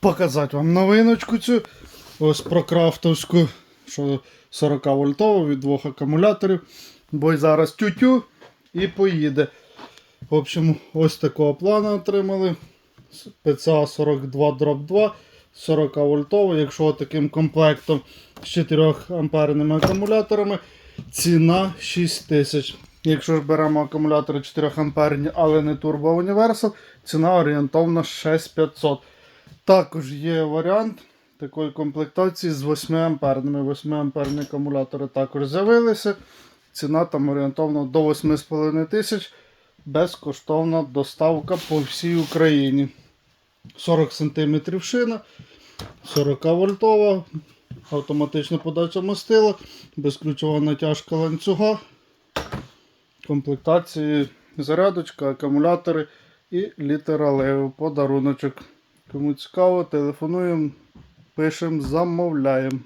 показати вам новиночку цю. Ось про крафтовську, що 40 вольтова від двох акумуляторів. Бо зараз тютю і поїде. В общем, ось такого плану отримали. ПЦА 42 дроб 2, 40 вольтова. Якщо таким комплектом з 4 амперними акумуляторами, ціна 6 тисяч. Якщо ж беремо акумулятори 4 амперні, але не Turbo Universal, ціна орієнтовно 6500. Також є варіант такої комплектації з 8 амперними. 8 амперні акумулятори також з'явилися. Ціна там орієнтовно до 8,5 тисяч. Безкоштовна доставка по всій Україні. 40 см шина, 40 вольтова, автоматична подача мастила, безключова натяжка ланцюга, комплектації, зарядочка, акумулятори і літера Лео. Подаруночок. Кому цікаво, телефонуємо, пишемо, замовляємо.